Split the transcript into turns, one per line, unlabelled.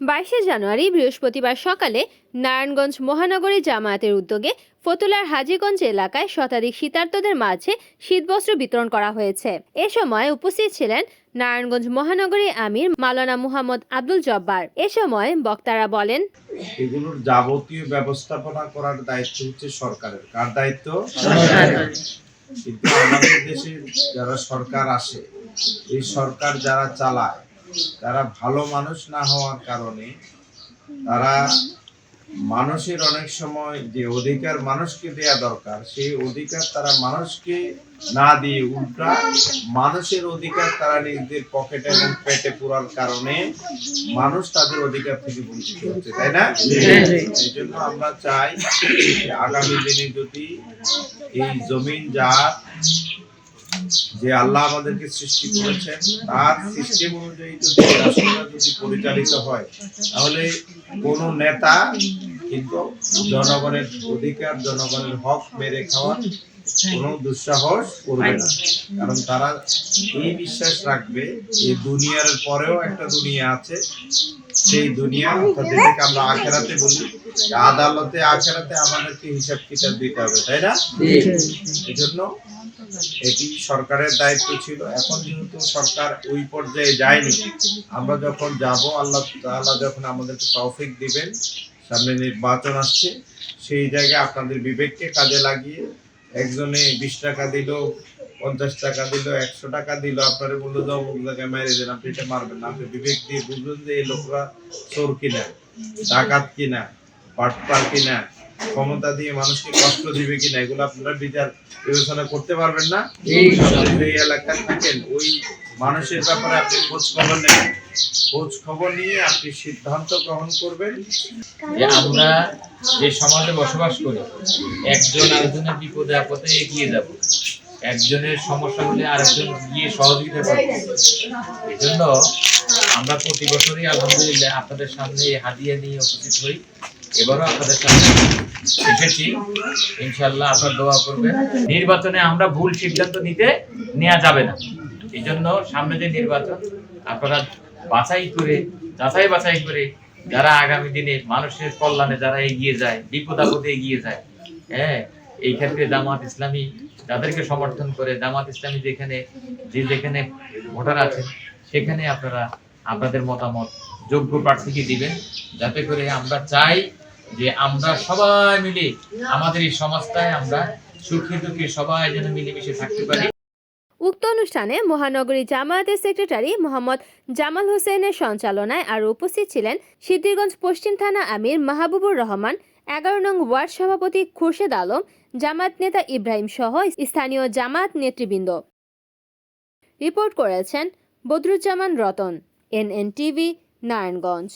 বাইশে জানুয়ারি বৃহস্পতিবার সকালে নারায়ণগঞ্জ মহানগরী জামায়াতের উদ্যোগে ফতুলার হাজীগঞ্জ এলাকায় শতাধিক শীতার্তদের মাঝে শীতবস্ত্র বিতরণ করা হয়েছে। এ সময় উপস্থিত ছিলেন নারায়ণগঞ্জ মহানগরী আমির মালানা মুহাম্মদ আব্দুল জব্বার। এ সময় বক্তারা বলেন
এগুলোর যাবতীয় ব্যবস্থাপনা করার দায়িত্ব হচ্ছে সরকারের। কার দায়িত্ব? কিন্তু আমাদের দেশে যারা সরকার আসে এই সরকার যারা চালায় তারা ভালো মানুষ না হওয়ার কারণে তারা মানুষের অনেক সময় যে অধিকার মানুষকে দেয়া দরকার সেই অধিকার তারা মানুষকে না দিয়ে উল্টা মানুষের অধিকার তারা নিজেদের পকেটে এবং পেটে পুরার কারণে মানুষ তাদের অধিকার থেকে বঞ্চিত হচ্ছে তাই না? এই জন্য আমরা চাই আগামী দিনে যদি এই জমিন জাত যে আল্লাহ আমাদেরকে সৃষ্টি করেছেন তার সিস্টেম অনুযায়ী যদি রাষ্ট্রটা যদি পরিচালিত হয় তাহলে কোনো নেতা কিন্তু জনগণের অধিকার জনগণের হক মেরে খাওয়ার কোনো দুঃসাহস করবে না। কারণ তারা এই বিশ্বাস রাখবে যে দুনিয়ার পরেও একটা দুনিয়া আছে। সেই দুনিয়া অর্থাৎ যেটাকে আমরা আখেরাতে বলি যে আদালতে আখেরাতে আমাদেরকে হিসাব কিতাব দিতে হবে তাই না? এই জন্য এটি সরকারের দায়িত্ব ছিল। এখন যেহেতু সরকার ওই পর্যায়ে যায়নি, আমরা যখন যাব, আল্লাহ তাআলা যখন আমাদেরকে তৌফিক দিবেন, সামনে নির্বাচন আসছে, সেই জায়গায় আপনাদের বিবেককে কাজে লাগিয়ে একজনে বিশ টাকা দিল, পঞ্চাশ টাকা দিল, একশো টাকা দিল, আপনারা বলল যে অমুক মেরে দেন, আপনি এটা মারবেন না। আপনি বিবেক দিয়ে বুঝবেন যে এই লোকরা চোর কিনা, ডাকাত কিনা, পাটপার কিনা ক্ষমতা দিয়ে মানুষকে কষ্ট দিবে কিনা এগুলো আপনারা বিচার বিবেচনা করতে পারবেন না। এই এলাকায় থাকেন ওই মানুষের ব্যাপারে আপনি খোঁজ খবর নেবেন। খোঁজ খবর নিয়ে আপনি সিদ্ধান্ত গ্রহণ করবেন
যে আমরা যে সমাজে বসবাস করি একজন আরেকজনের বিপদে আপদে এগিয়ে যাব। একজনের সমস্যা হলে আরেকজন গিয়ে সহযোগিতা করবে। এই জন্য আমরা প্রতি বছরই আলহামদুলিল্লাহ আপনাদের সামনে হাদিয়া নিয়ে উপস্থিত হই। এবারও আপনাদের সামনে এসেছি। ইনশাল্লাহ আপনার দোয়া করবেন নির্বাচনে আমরা ভুল সিদ্ধান্ত নিতে নেওয়া যাবে না। এই জন্য সামনে যে নির্বাচন, আপনারা বাছাই করে, যাচাই বাছাই করে যারা আগামী দিনে মানুষের কল্যাণে যারা এগিয়ে যায়, বিপদ আপদে এগিয়ে যায় হ্যাঁ এই ক্ষেত্রে জামাত ইসলামী যাদেরকে সমর্থন করে, জামাত ইসলামী যেখানে, যে যেখানে ভোটার আছে সেখানে আপনারা আপনাদের মতামত, যোগ্য প্রার্থীকে দিবেন। যাতে করে আমরা চাই যে আমরা সবাই মিলে আমাদের এই সমাজটায় আমরা সুখী দুঃখী সবাই যেন মিলেমিশে থাকতে পারি।
উক্ত অনুষ্ঠানে মহানগরী জামায়াতের সেক্রেটারি মোহাম্মদ জামাল হোসেনের সঞ্চালনায় আরও উপস্থিত ছিলেন সিদ্ধিরগঞ্জ পশ্চিম থানা আমির মাহবুবুর রহমান, এগারো নং ওয়ার্ড সভাপতি খুরশেদ আলম জামাত নেতা ইব্রাহিম সহ স্থানীয় জামাত নেতৃবৃন্দ। রিপোর্ট করেছেন বদরুজ্জামান রতন এনএন টিভি নারায়ণগঞ্জ।